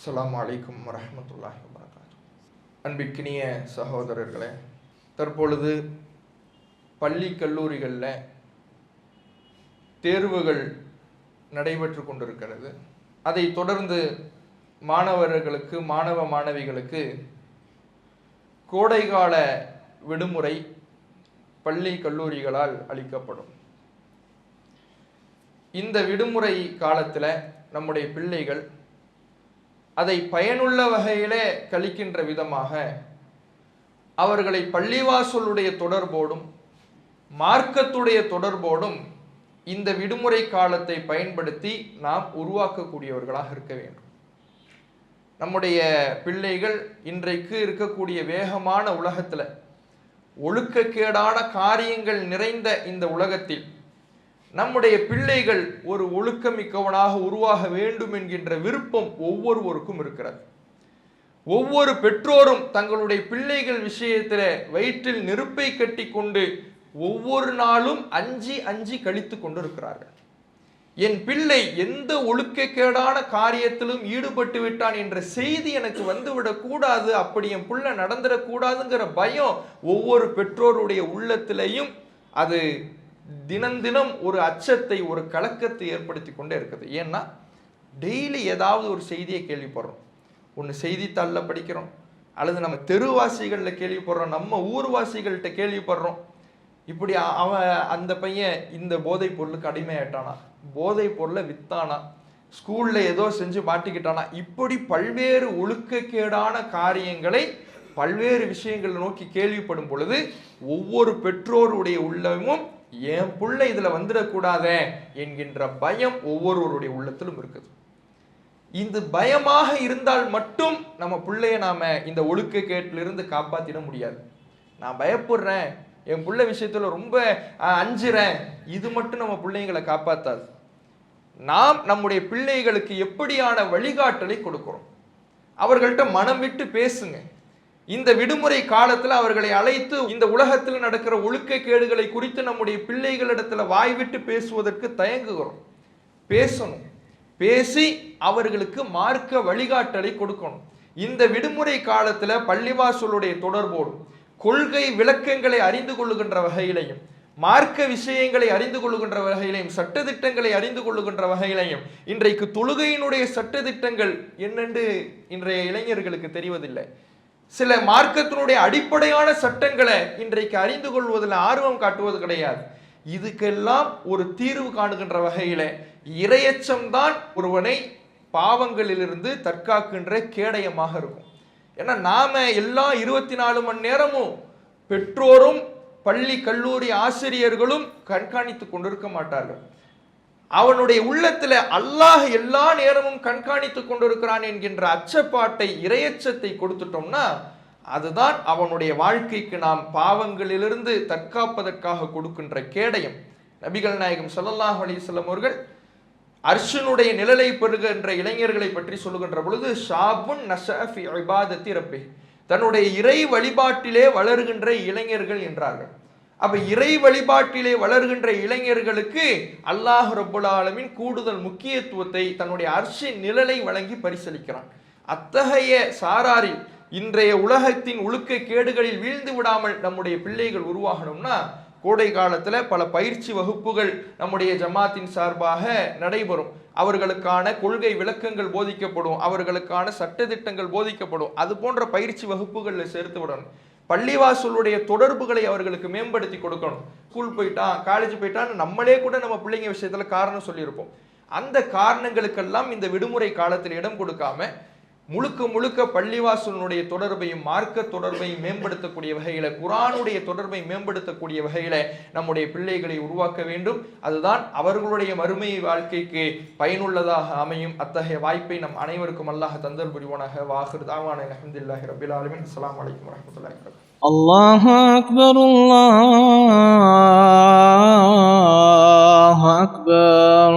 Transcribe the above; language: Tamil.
அஸ்லாம் வலைக்கம் வரஹ்மத்துல்லாஹி வரகாத்து அன்பிற்கினிய சகோதரர்களே தற்பொழுது பள்ளி கல்லூரிகளில் தேர்வுகள் நடைபெற்று கொண்டிருக்கிறது. அதை தொடர்ந்து மாணவர்களுக்கு மாணவ மாணவிகளுக்கு கோடைகால விடுமுறை பள்ளி கல்லூரிகளால் அளிக்கப்படும். இந்த விடுமுறை காலத்தில் நம்முடைய பிள்ளைகள் அதை பயனுள்ள வகையிலே கழிக்கின்ற விதமாக அவர்களை பள்ளிவாசலுடைய தொடர்போடும் மார்க்கத்துடைய தொடர்போடும் இந்த விடுமுறை காலத்தை பயன்படுத்தி நாம் உருவாக்கக்கூடியவர்களாக இருக்க வேண்டும். நம்முடைய பிள்ளைகள் இன்றைக்கு இருக்கக்கூடிய வேகமான உலகத்தில் ஒழுக்கக்கேடான காரியங்கள் நிறைந்த இந்த உலகத்தில் நம்முடைய பிள்ளைகள் ஒரு ஒழுக்கமிக்கவனாக உருவாக வேண்டும் என்கின்ற விருப்பம் ஒவ்வொருவருக்கும் இருக்கிறது. ஒவ்வொரு பெற்றோரும் தங்களுடைய பிள்ளைகள் விஷயத்தில் வயிற்றில் நெருப்பை கட்டி கொண்டு ஒவ்வொரு நாளும் அஞ்சி அஞ்சி கழித்து கொண்டிருக்கிறார்கள். என் பிள்ளை எந்த ஒழுக்கக்கேடான காரியத்திலும் ஈடுபட்டு விட்டான் என்ற செய்தி எனக்கு வந்துவிடக்கூடாது அப்படி என் பிள்ளை நடந்துடக்கூடாதுங்கிற பயம் ஒவ்வொரு பெற்றோருடைய உள்ளத்திலையும் அது தினம் தினம் ஒரு அச்சத்தை ஒரு கலக்கத்தை ஏற்படுத்தி கொண்டே இருக்குது. ஏன்னா டெய்லி ஏதாவது ஒரு செய்தியை கேள்விப்படுறோம். ஒன்று செய்தித்தாளில் படிக்கிறோம். அல்லது நம்ம தெருவாசிகளில் கேள்விப்படுறோம். நம்ம ஊர்வாசிகள்கிட்ட கேள்விப்படுறோம். இப்படி அவன் அந்த பையன் இந்த போதைப் பொருளுக்கு அடிமையாயிட்டானா? போதைப் பொருளை வித்தானா? ஸ்கூலில் ஏதோ செஞ்சு மாட்டிக்கிட்டானா? இப்படி பல்வேறு ஒழுக்கக்கேடான காரியங்களை பல்வேறு விஷயங்களை நோக்கி கேள்விப்படும் பொழுது ஒவ்வொரு பெற்றோருடைய உள்ளமும் என் பிள்ளை இதில் வந்துடக்கூடாதே என்கின்ற பயம் ஒவ்வொருவருடைய உள்ளத்திலும் இருக்குது. இந்த பயமாக இருந்தால் மட்டும் நம்ம பிள்ளைய நாம இந்த ஒழுக்கக்கேட்டிலிருந்து காப்பாற்றிட முடியாது. நான் பயப்படுறேன் என் பிள்ளை விஷயத்துல ரொம்ப அஞ்சுறேன் இது மட்டும் நம்ம பிள்ளைங்களை காப்பாற்றாது நாம் நம்முடைய பிள்ளைகளுக்கு எப்படியான வழிகாட்டலை கொடுக்குறோம்? அவர்கள்ட்ட மனம் விட்டு பேசுங்க. இந்த விடுமுறை காலத்துல அவர்களை அழைத்து இந்த உலகத்தில் நடக்கிற ஒழுக்கக்கேடுகளை குறித்து நம்முடைய பிள்ளைகளிடத்துல வாய் விட்டு பேசுவதற்கு தயங்குகிறோம். பேசணும். பேசி அவர்களுக்கு மார்க்க வழிகாட்டலை கொடுக்கணும். இந்த விடுமுறை காலத்துல பள்ளிவாசலுடைய தொடர்போடும் கொள்கை விளக்கங்களை அறிந்து கொள்ளுகின்ற வகையிலையும் மார்க்க விஷயங்களை அறிந்து கொள்ளுகின்ற வகையிலையும் சட்டத்திட்டங்களை அறிந்து கொள்ளுகின்ற வகையிலையும் இன்றைக்கு தொழுகையினுடைய சட்டத்திட்டங்கள் என்னென்று இன்றைய இளைஞர்களுக்கு தெரிவதில்லை. சில மார்க்கத்தினுடைய அடிப்படையான சட்டங்களை இன்றைக்கு அறிந்து கொள்வதில் ஆர்வம் காட்டுவது கிடையாது. இதுக்கெல்லாம் ஒரு தீர்வு காணுகின்ற வகையில் இரையச்சம்தான் ஒருவனை பாவங்களிலிருந்து தற்காக்கின்ற கேடயமாக இருக்கும். ஏன்னா நாம் எல்லா இருபத்தி நாலு மணி நேரமும் பெற்றோரும் பள்ளி கல்லூரி ஆசிரியர்களும் கண்காணித்து கொண்டிருக்க மாட்டார்கள். அவனுடைய உள்ளத்தில் அல்லாஹ் எல்லா நேரமும் கண்காணித்துக் கொண்டிருக்கிறான் என்கின்ற அச்சப்பாட்டை இரையச்சத்தை கொடுத்துட்டோம்னா அதுதான் அவனுடைய வாழ்க்கைக்கு நாம் பாவங்களிலிருந்து தற்காப்பதற்காக கொடுக்கின்ற கேடயம். நபிகள் நாயகம் சல்லாஹ் அலிசல்லம் அவர்கள் அர்ஷனுடைய நிழலை பெறுகின்ற இளைஞர்களை பற்றி சொல்லுகின்ற பொழுது ஷாபுன் நஷஃபி இபாதத்தி ரப்பி தன்னுடைய இறை வழிபாட்டிலே வளர்கின்ற இளைஞர்கள் என்றார்கள். அப்போ இறை வழிபாட்டிலே வளர்கின்ற இளைஞர்களுக்கு அல்லாஹ் ரபுல்லாலமின் கூடுதல் முக்கியத்துவத்தை தன்னுடைய அர்ஷின் நிழலை வழங்கி பரிசளிக்கிறான். அத்தகைய சாராரில் இன்றைய உலகத்தின் ஒழுக்க கேடுகளில் வீழ்ந்து விடாமல் நம்முடைய பிள்ளைகள் உருவாகணும்னா கோடை காலத்தில் பல பயிற்சி வகுப்புகள் நம்முடைய ஜமாத்தின் சார்பாக நடைபெறும். அவர்களுக்கான கொள்கை விளக்கங்கள் போதிக்கப்படும் அவர்களுக்கான சட்டத்திட்டங்கள் போதிக்கப்படும் அது போன்ற பயிற்சி வகுப்புகளில் சேர்த்து விடணும். பள்ளிவாசலுடைய தொடர்புகளை அவர்களுக்கு மேம்படுத்தி கொடுக்கணும். ஸ்கூல் போயிட்டான் காலேஜ் போயிட்டான்னு நம்மளே கூட நம்ம பிள்ளைங்க விஷயத்துல காரணம் சொல்லியிருப்போம். அந்த காரணங்களுக்கெல்லாம் இந்த விடுமுறை காலத்தில் இடம் கொடுக்காம முழுக்க முழுக்க பள்ளிவாசலுடைய தொடர்பையும் மார்க்க தொடர்பையும் மேம்படுத்தக்கூடிய வகையில குரானுடைய தொடர்பை மேம்படுத்தக்கூடிய வகையில நம்முடைய பிள்ளைகளை உருவாக்க வேண்டும் அதுதான் அவர்களுடைய மறுமை வாழ்க்கைக்கு பயனுள்ளதாக அமையும் அத்தகைய வாய்ப்பை நம் அனைவருக்கும் அல்லாஹ் தந்தல் புரிவானாக வாஹிர் தாவான அஹமதுல்லாஹி ரபில் ஆலமின் அஸ்ஸலாமு அலைக்கும் வரஹ்மத்துல்லாஹி வபரகாத்துஹு الله أكبر الله أكبر